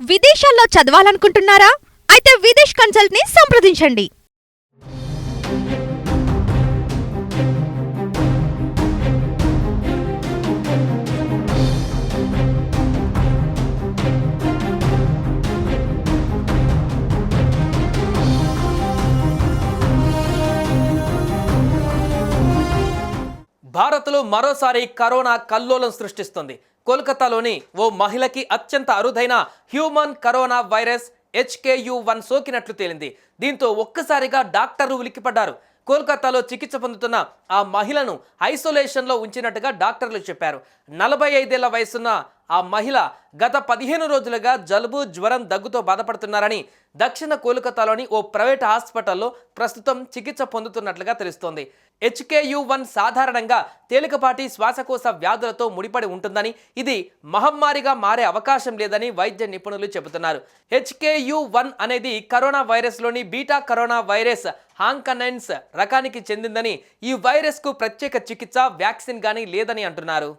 విదేశాల్లో చదవాలనుకుంటున్నారా? అయితే విదేశ్ కన్సల్ట్ని సంప్రదించండి. భారత్లో మరోసారి కరోనా కల్లోలం సృష్టిస్తుంది. కోల్కతాలోని ఓ మహిళకి అత్యంత అరుదైన human corona virus HKU one సోకినట్లు తేలింది. దీంతో ఒక్కసారిగా డాక్టర్లు ఉలిక్కిపడ్డారు. కోల్కతాలో చికిత్స పొందుతున్న ఆ మహిళను ఐసోలేషన్లో ఉంచినట్టుగా డాక్టర్లు చెప్పారు. నలభై ఐదేళ్ళ వయసున్న ఆ మహిళ గత పదిహేను రోజులుగా జలుబు జ్వరం దగ్గుతో బాధపడుతున్నారని దక్షిణ కోల్కతాలోని ఓ ప్రైవేట్ హాస్పిటల్లో ప్రస్తుతం చికిత్స పొందుతున్నట్లుగా తెలుస్తోంది. హెచ్కేయు వన్ సాధారణంగా తేలికపాటి శ్వాసకోశ వ్యాధులతో ముడిపడి ఉంటుందని ఇది మహమ్మారిగా మారే అవకాశం లేదని వైద్య నిపుణులు చెబుతున్నారు. హెచ్కేయు వన్ అనేది కరోనా వైరస్లోని బీటా కరోనా వైరస్ హాంకనైన్స్ రకానికి చెందిందని ఈ వైరస్కు ప్రత్యేక చికిత్స వ్యాక్సిన్ కానీ లేదని అంటున్నారు.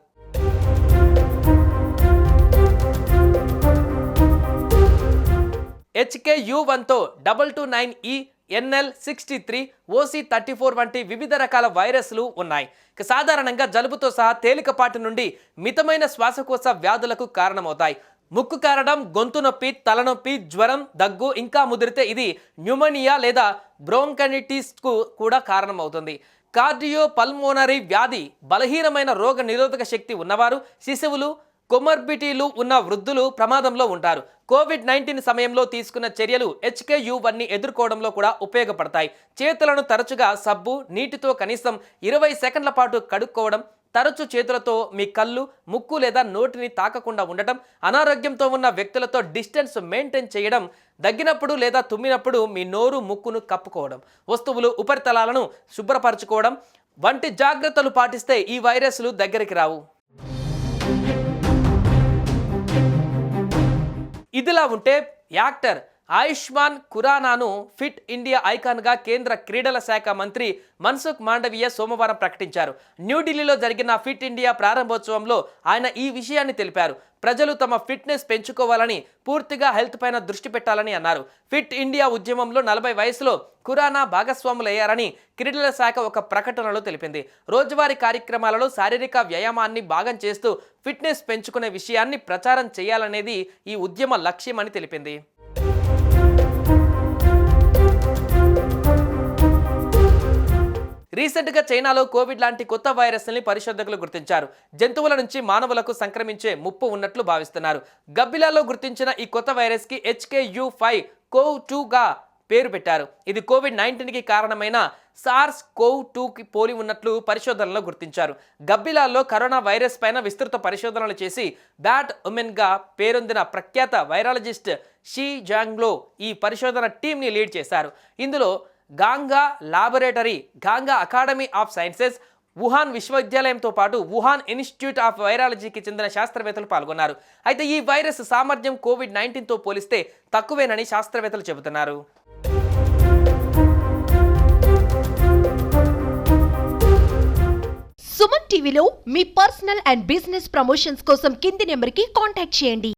HKU వన్తో double two nine E NL sixty three OC thirty four వంటి వివిధ రకాల వైరస్లు ఉన్నాయి. ఇక సాధారణంగా జలుబుతో సహా తేలికపాటి నుండి మితమైన శ్వాసకోశ వ్యాధులకు కారణమవుతాయి. ముక్కు కారడం గొంతు నొప్పి తలనొప్పి జ్వరం దగ్గు ఇంకా ముదిరితే ఇది న్యూమోనియా లేదా బ్రోంకనిటిస్కు కూడా కారణమవుతుంది. కార్డియో పల్మోనరీ వ్యాధి బలహీనమైన రోగ నిరోధక శక్తి ఉన్నవారు శిశువులు కొమర్బిటీలు ఉన్న వృద్ధులు ప్రమాదంలో ఉంటారు. కోవిడ్ నైన్టీన్ సమయంలో తీసుకున్న చర్యలు హెచ్కేయు వన్ని ఎదుర్కోవడంలో కూడా ఉపయోగపడతాయి. చేతులను తరచుగా సబ్బు నీటితో కనీసం ఇరవై సెకండ్ల పాటు కడుక్కోవడం తరచు చేతులతో మీ కళ్ళు ముక్కు లేదా నోటిని తాకకుండా ఉండటం అనారోగ్యంతో ఉన్న వ్యక్తులతో డిస్టెన్స్ మెయింటైన్ చేయడం దగ్గినప్పుడు లేదా తుమ్మినప్పుడు మీ నోరు ముక్కును కప్పుకోవడం వస్తువులు ఉపరితలాలను శుభ్రపరచుకోవడం వంటి జాగ్రత్తలు పాటిస్తే ఈ వైరస్లు దగ్గరికి రావు. ఇదిలా ఉంటే యాక్టర్ ఆయుష్మాన్ ఖురానాను ఫిట్ ఇండియా ఐకాన్గా కేంద్ర క్రీడల శాఖ మంత్రి మన్సుఖ్ మాండవీయ సోమవారం ప్రకటించారు. న్యూఢిల్లీలో జరిగిన ఫిట్ ఇండియా ప్రారంభోత్సవంలో ఆయన ఈ విషయాన్ని తెలిపారు. ప్రజలు తమ ఫిట్నెస్ పెంచుకోవాలని పూర్తిగా హెల్త్ పైన దృష్టి పెట్టాలని అన్నారు. ఫిట్ ఇండియా ఉద్యమంలో నలభై వయసులో ఖురానా భాగస్వాములయ్యారని క్రీడల శాఖ ఒక ప్రకటనలో తెలిపింది. రోజువారీ కార్యక్రమాలలో శారీరక వ్యాయామాన్ని భాగం చేస్తూ ఫిట్నెస్ పెంచుకునే విషయాన్ని ప్రచారం చేయాలనేది ఈ ఉద్యమ లక్ష్యమని తెలిపింది. రీసెంట్గా చైనాలో కోవిడ్ లాంటి కొత్త వైరస్ని పరిశోధకులు గుర్తించారు. జంతువుల నుంచి మానవులకు సంక్రమించే ముప్పు ఉన్నట్లు భావిస్తున్నారు. గబ్బిలాలో గుర్తించిన ఈ కొత్త వైరస్కి హెచ్కే యూ ఫైవ్ కోవ్ టూగా పేరు పెట్టారు. ఇది కోవిడ్ నైన్టీన్కి కారణమైన సార్స్ కోవ్ టూకి పోలి ఉన్నట్లు పరిశోధనలో గుర్తించారు. గబ్బిలాల్లో కరోనా వైరస్ పైన విస్తృత పరిశోధనలు చేసి బ్యాట్ ఉమెన్గా పేరొందిన ప్రఖ్యాత వైరాలజిస్ట్ షీ జాంగ్లో ఈ పరిశోధన టీంని లీడ్ చేశారు. ఇందులో గాంగా లాబొరేటరీ గాంగా అకాడమీ ఆఫ్ సైన్సెస్ వుహాన్ విశ్వవిద్యాలయంతో పాటు వుహాన్ ఇన్స్టిట్యూట్ ఆఫ్ వైరాలజీకి చెందిన శాస్త్రవేత్తలు పాల్గొన్నారు. అయితే ఈ వైరస్ సామర్థ్యం కోవిడ్ నైన్టీన్తో పోలిస్తే తక్కువేనని శాస్త్రవేత్తలు చెబుతున్నారు. సుమన్ టీవీలో మీ పర్సనల్ అండ్ బిజినెస్ ప్రమోషన్స్ కోసం కింది నెంబర్కి కాంటాక్ట్ చేయండి.